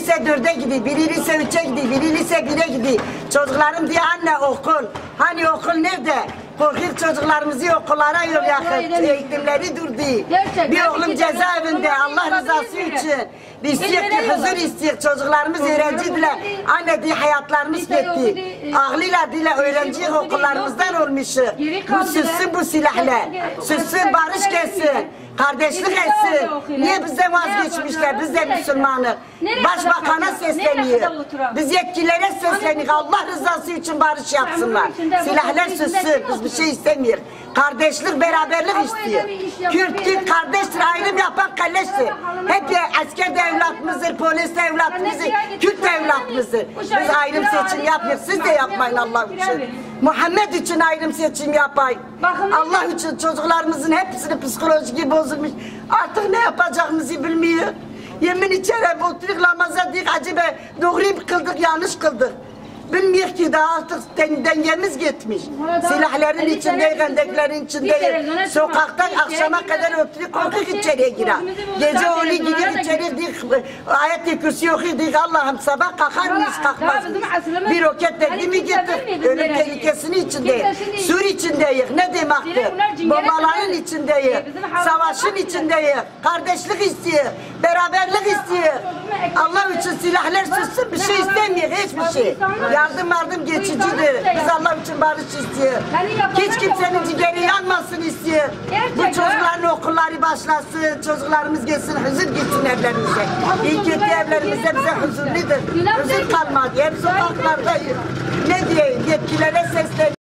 lise dörde gidiyor, biri lise üçe gidiyor, biri lise bire gidiyor. Çocuklarım diyor anne okul. Hani okul nerede? Korkuyor çocuklarımızı okullara yol yakın. Eğitimleri durdu. Gerçekten Bir oğlum cezaevinde Allah rızası için. Biz istiyor ki huzur istiyor. Çocuklarımız öğrencidiler. Anne diye hayatlarımız gitti. okudu, Ağlıyla dile öğrenci okullarımızdan olmuşuz. Bu süssün bu silahlar. Süssün barış gelsin. Kardeşlik etsin. Niye bizden vazgeçmişler? Biz de Müslümanız. Başbakana sesleniyor. Biz yetkililere sesleniyor. Allah rızası için barış yapsınlar. Silahlar kim Biz bir şey istemiyoruz. Kardeşlik, beraberlik istiyor. Kürt, bir- kardeştir. Ayrım yapan kalleştir. Hep evlatımızdır, polis de evlatımızdır, Kürt de evlatımızdır. Biz ayrım seçim yapmıyoruz. Siz de yapmayın Allah için. Muhammed için ayrım seçim yapayım. Bakın- Allah için çocuklarımızın hepsini psikolojik bozulmuş. Artık ne yapacağımızı bilmiyor. Yemin içeri oturup namaza dik acaba doğru kıldık yanlış kıldık. Bilmiyor ki daha artık den- dengemiz gitmiş. Silahların içinde, hendeklerin içinde, sokakta akşama kadar oturup Korkunç içeriye girer. korkumuzu bulur, Gece onu televizyonlara girir da içeri dik, ayet-i kürsi okuyor dik Allah'ım sabah kalkar mıyız kalkmaz mıyız? Bir roket tekli mi bizim Ölüm tehlikesinin içindeyiz. Sur içindeyiz. Ne cingere Bombaların içindeyiz. Ee, Savaşın içindeyiz. Kardeşlik istiyor. Beraberlik istiyor. Allah için silahlar sussun bir şey istemiyor hiçbir şey. Yardım yardım geçicidir. Biz Allah için barış istiyor. Hiç kimsenin ciğeri yanmasın istiyor. Başlasın. Çocuklarımız gelsin huzur gitsin evlerimize. İyi kötü evlerimize bize huzurludur. Huzur kalmadı. Hep sokaklardayız. Ne diyeyim yetkililere seslen.